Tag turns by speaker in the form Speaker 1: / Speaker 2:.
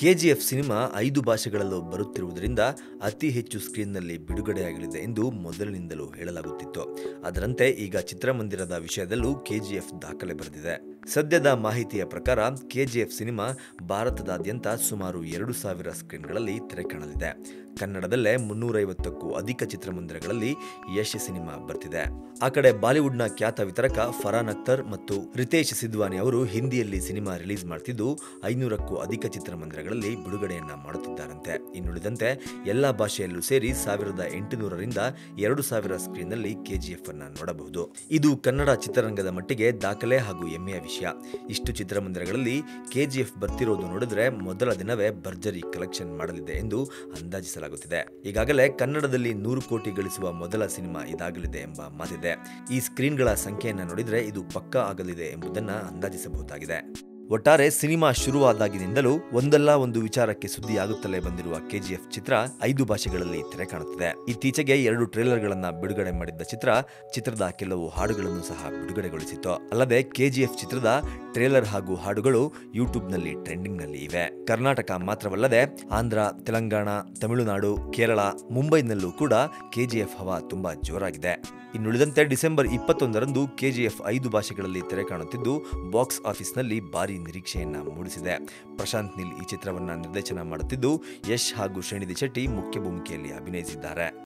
Speaker 1: KGF cinema ಐದು ಭಾಷೆಗಳಲ್ಲೂ ಬರುತ್ತಿರುವುದರಿಂದ ಅತಿ ಹೆಚ್ಚು ಸ್ಕ್ರೀನ್ನಲ್ಲಿ ಬಿಡುಗಡೆಯಾಗಲಿದೆ ಎಂದು ಮೊದಲಿನಿಂದಲೂ ಹೇಳಲಾಗುತ್ತಿತ್ತು. ಅದರಂತೆ ಈಗ ಚಿತ್ರಮಂದಿರದ ವಿಷಯದಲ್ಲೂ ಕೆಜಿಎಫ್ ದಾಖಲೆ ಬರೆದಿದೆ. ಸದ್ಯದ ಮಾಹಿತಿಯ ಪ್ರಕಾರ ಕೆಜಿಎಫ್ ಸಿನಿಮಾ ಭಾರತದಾದ್ಯಂತ ಸುಮಾರು ಎರಡು ಸಾವಿರ ಸ್ಕ್ರೀನ್ಗಳಲ್ಲಿ ತೆರೆ ಕಾಣಲಿದೆ ಕನ್ನಡದಲ್ಲೇ ಮುನ್ನೂರೈವತ್ತಕ್ಕೂ ಅಧಿಕ ಚಿತ್ರಮಂದಿರಗಳಲ್ಲಿ ಯಶ್ ಸಿನಿಮಾ ಬರ್ತಿದೆ. ಆ ಕಡೆ ಬಾಲಿವುಡ್ನ ಖ್ಯಾತ ವಿತರಕ ಫರಾನ್ ಅಖ್ತರ್ ಮತ್ತು ರಿತೇಶ್ ಸಿದ್ವಾನಿ ಅವರು ಹಿಂದಿಯಲ್ಲಿ ಸಿನಿಮಾ ರಿಲೀಸ್ ಮಾಡ್ತಿದ್ದು ಐನೂರಕ್ಕೂ ಅಧಿಕ ಚಿತ್ರಮಂದಿರಗಳಲ್ಲಿ ಬಿಡುಗಡೆಯನ್ನ ಮಾಡುತ್ತಿದ್ದಾರಂತೆ. ಇನ್ನುಳಿದಂತೆ ಎಲ್ಲಾ ಭಾಷೆಯಲ್ಲೂ ಸೇರಿ ಸಾವಿರದ ಎಂಟುನೂರರಿಂದ ಎರಡು ಸಾವಿರ ಸ್ಕ್ರೀನ್ನಲ್ಲಿ ಕೆಜಿಎಫ್ ಅನ್ನ ನೋಡಬಹುದು. ಇದು ಕನ್ನಡ ಚಿತ್ರರಂಗದ ಮಟ್ಟಿಗೆ ದಾಖಲೆ ಹಾಗೂ ಹೆಮ್ಮೆಯ ವಿಷಯ. ಇಷ್ಟು ಚಿತ್ರಮಂದಿರಗಳಲ್ಲಿ ಕೆಜಿಎಫ್ ಬರ್ತಿರೋದು ನೋಡಿದ್ರೆ ಮೊದಲ ದಿನವೇ ಭರ್ಜರಿ ಕಲೆಕ್ಷನ್ ಮಾಡಲಿದೆ ಎಂದು ಅಂದಾಜಿಸಲಾಗುತ್ತಿದೆ ಈಗಾಗಲೇ ಕನ್ನಡದಲ್ಲಿ ನೂರು ಕೋಟಿ ಗಳಿಸುವ ಮೊದಲ ಸಿನಿಮಾ ಇದಾಗಲಿದೆ ಎಂಬ ಮಾತಿದೆ. ಈ ಸ್ಕ್ರೀನ್ಗಳ ಸಂಖ್ಯೆಯನ್ನು ನೋಡಿದರೆ ಇದು ಪಕ್ಕಾ ಆಗಲಿದೆ ಎಂಬುದನ್ನು ಅಂದಾಜಿಸಬಹುದಾಗಿದೆ. ಒಟ್ಟಾರೆ ಸಿನಿಮಾ ಶುರುವಾದಾಗಿನಿಂದಲೂ ಒಂದಲ್ಲ ಒಂದು ವಿಚಾರಕ್ಕೆ ಸುದ್ದಿಯಾಗುತ್ತಲೇ ಬಂದಿರುವ ಕೆಜಿಎಫ್ ಚಿತ್ರ ಐದು ಭಾಷೆಗಳಲ್ಲಿ ತೆರೆ ಕಾಣುತ್ತಿದೆ. ಇತ್ತೀಚೆಗೆ ಎರಡು ಟ್ರೇಲರ್ಗಳನ್ನ ಬಿಡುಗಡೆ ಮಾಡಿದ್ದ ಚಿತ್ರ, ಚಿತ್ರದ ಕೆಲವು ಹಾಡುಗಳನ್ನು ಸಹ ಬಿಡುಗಡೆಗೊಳಿಸಿತ್ತು. ಅಲ್ಲದೆ ಕೆಜಿಎಫ್ ಚಿತ್ರದ ಟ್ರೇಲರ್ ಹಾಗೂ ಹಾಡುಗಳು ಯೂಟ್ಯೂಬ್ನಲ್ಲಿ ಟ್ರೆಂಡಿಂಗ್ನಲ್ಲಿ ಇವೆ. ಕರ್ನಾಟಕ ಮಾತ್ರವಲ್ಲದೆ ಆಂಧ್ರ, ತೆಲಂಗಾಣ, ತಮಿಳುನಾಡು, ಕೇರಳ, ಮುಂಬೈನಲ್ಲೂ ಕೂಡ ಕೆಜಿಎಫ್ ಹವಾ ತುಂಬಾ ಜೋರಾಗಿದೆ. ಇನ್ನುಳಿದಂತೆ ಡಿಸೆಂಬರ್ ಇಪ್ಪತ್ತೊಂದರಂದು ಕೆಜಿಎಫ್ ಐದು ಭಾಷೆಗಳಲ್ಲಿ ತೆರೆ ಕಾಣುತ್ತಿದ್ದು, ಬಾಕ್ಸ್ ಆಫೀಸ್ನಲ್ಲಿ ಭಾರಿ ನಿರೀಕ್ಷೆಯನ್ನ ಮೂಡಿಸಿದೆ. ಪ್ರಶಾಂತ್ ನಿಲ್ ಈ ಚಿತ್ರವನ್ನ ನಿರ್ದೇಶನ ಮಾಡುತ್ತಿದ್ದು, ಯಶ್ ಹಾಗೂ ಶ್ರೇಣಿಧಿ ಶೆಟ್ಟಿ ಮುಖ್ಯ ಭೂಮಿಕೆಯಲ್ಲಿ ಅಭಿನಯಿಸಿದ್ದಾರೆ.